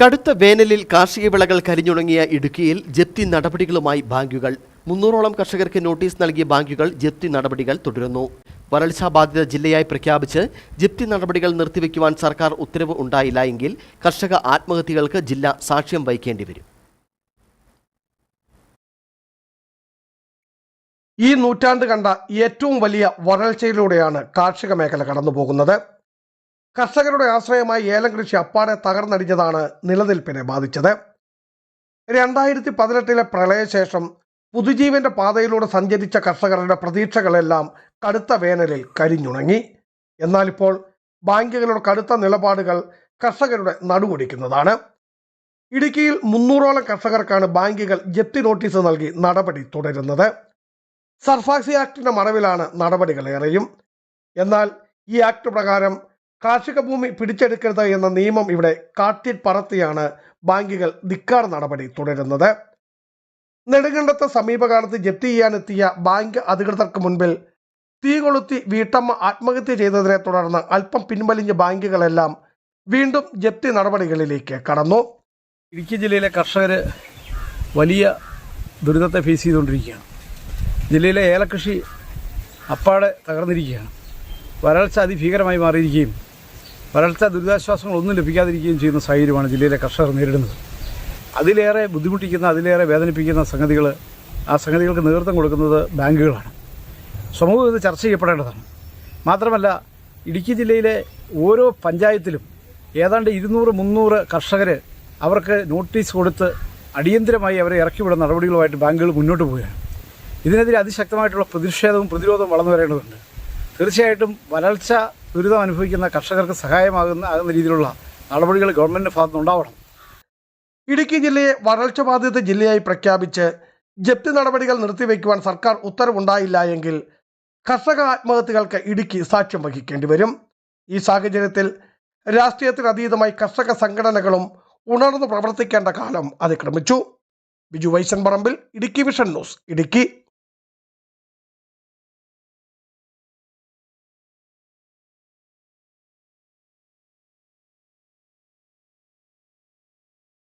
കടുത്ത വേനലിൽ കാർഷിക വിളകൾ കരിഞ്ഞുണങ്ങിയ ഇടുക്കിയിൽ ജപ്തി നടപടികളുമായി ബാങ്കുകൾ. മുന്നൂറോളം കർഷകർക്ക് നോട്ടീസ് നൽകിയ ബാങ്കുകൾ ജപ്തി നടപടികൾ തുടരുന്നു. വരൾച്ചാ ബാധിത ജില്ലയായി പ്രഖ്യാപിച്ച് ജപ്തി നടപടികൾ നിർത്തിവെക്കുവാൻ സർക്കാർ ഉത്തരവ് ഉണ്ടായില്ല എങ്കിൽ കർഷക ആത്മഹത്യകൾക്ക് ജില്ല സാക്ഷ്യം വഹിക്കേണ്ടി വരും. ഈ നൂറ്റാണ്ട് കണ്ട ഏറ്റവും വലിയ വരൾച്ചയിലൂടെയാണ് കാർഷിക മേഖല കടന്നുപോകുന്നത്. കർഷകരുടെ ആശ്രയമായി ഏലം കൃഷി അപ്പാടെ തകർന്നടിഞ്ഞതാണ് നിലനിൽപ്പിനെ ബാധിച്ചത്. രണ്ടായിരത്തി പതിനെട്ടിലെ പ്രളയശേഷം പുതുജീവന്റെ പാതയിലൂടെ സഞ്ചരിച്ച കർഷകരുടെ പ്രതീക്ഷകളെല്ലാം കടുത്ത വേനലിൽ കരിഞ്ഞുണങ്ങി. എന്നാൽ ഇപ്പോൾ ബാങ്കുകളുടെ കടുത്ത നിലപാടുകൾ കർഷകരുടെ നടുവൊടിക്കുന്നതാണ്. ഇടുക്കിയിൽ മുന്നൂറോളം കർഷകർക്കാണ് ബാങ്കുകൾ ജപ്തി നോട്ടീസ് നൽകി നടപടി തുടരുന്നത്. സർഫാക്സി ആക്ടിന്റെ മറവിലാണ് നടപടികളേറെയും എന്നാൽ ഈ ആക്ട് പ്രകാരം കാർഷിക ഭൂമി പിടിച്ചെടുക്കരുത് എന്ന നിയമം ഇവിടെ കാട്ടിൽ പറത്തിയാണ് ബാങ്കുകൾ ധിക്കാർ നടപടി തുടരുന്നത്. നെടുങ്കണ്ടത്ത് സമീപകാലത്ത് ജപ്തി ചെയ്യാനെത്തിയ ബാങ്ക് അധികൃതർക്ക് മുൻപിൽ തീ കൊളുത്തി വീട്ടമ്മ ആത്മഹത്യ ചെയ്തതിനെ തുടർന്ന് അല്പം പിൻവലിഞ്ഞ ബാങ്കുകളെല്ലാം വീണ്ടും ജപ്തി നടപടികളിലേക്ക് കടന്നു. ഇടുക്കി ജില്ലയിലെ കർഷകർ വലിയ ദുരിതത്തെ ഫേസ് ചെയ്തുകൊണ്ടിരിക്കുകയാണ്. ജില്ലയിലെ ഏലകൃഷി അപ്പാടെ തകർന്നിരിക്കുകയാണ്. വരൾച്ച അതിഭീകരമായി മാറിയിരിക്കുകയും വരൾച്ച ദുരിതാശ്വാസങ്ങളൊന്നും ലഭിക്കാതിരിക്കുകയും ചെയ്യുന്ന സാഹചര്യമാണ് ജില്ലയിലെ കർഷകർ നേരിടുന്നത്. അതിലേറെ ബുദ്ധിമുട്ടിക്കുന്ന അതിലേറെ വേദനിപ്പിക്കുന്ന സംഗതികൾ ആ സംഗതികൾക്ക് നേതൃത്വം കൊടുക്കുന്നത് ബാങ്കുകളാണ്. സമൂഹം ഇത് ചർച്ച ചെയ്യപ്പെടേണ്ടതാണ്. മാത്രമല്ല ഇടുക്കി ജില്ലയിലെ ഓരോ പഞ്ചായത്തിലും ഏതാണ്ട് ഇരുന്നൂറ് മുന്നൂറ് കർഷകർ അവർക്ക് നോട്ടീസ് കൊടുത്ത് അടിയന്തരമായി അവരെ ഇറക്കിവിടുന്ന നടപടികളുമായിട്ട് ബാങ്കുകൾ മുന്നോട്ട് പോവുകയാണ്. ഇതിനെതിരെ അതിശക്തമായിട്ടുള്ള പ്രതിഷേധവും പ്രതിരോധവും വളർന്നു വരേണ്ടതുണ്ട്. തീർച്ചയായിട്ടും വരൾച്ച ദുരിതം അനുഭവിക്കുന്ന കർഷകർക്ക് സഹായമാകുന്ന ആകുന്ന രീതിയിലുള്ള നടപടികൾ ഗവൺമെന്റിന്റെ ഉണ്ടാവണം. ഇടുക്കി ജില്ലയെ വരൾച്ച ബാധിത ജില്ലയായി പ്രഖ്യാപിച്ച് ജപ്തി നടപടികൾ നിർത്തിവെക്കുവാൻ സർക്കാർ ഉത്തരവുണ്ടായില്ല എങ്കിൽ കർഷക ആത്മഹത്യകൾക്ക് ഇടുക്കി സാക്ഷ്യം വഹിക്കേണ്ടി വരും. ഈ സാഹചര്യത്തിൽ രാഷ്ട്രീയത്തിന് അതീതമായി കർഷക സംഘടനകളും ഉണർന്നു പ്രവർത്തിക്കേണ്ട കാലം അതിക്രമിച്ചു. ബിജു വൈശൻ പറമ്പിൽ ഇടുക്കി വിഷൻ ന്യൂസ് ഇടുക്കി.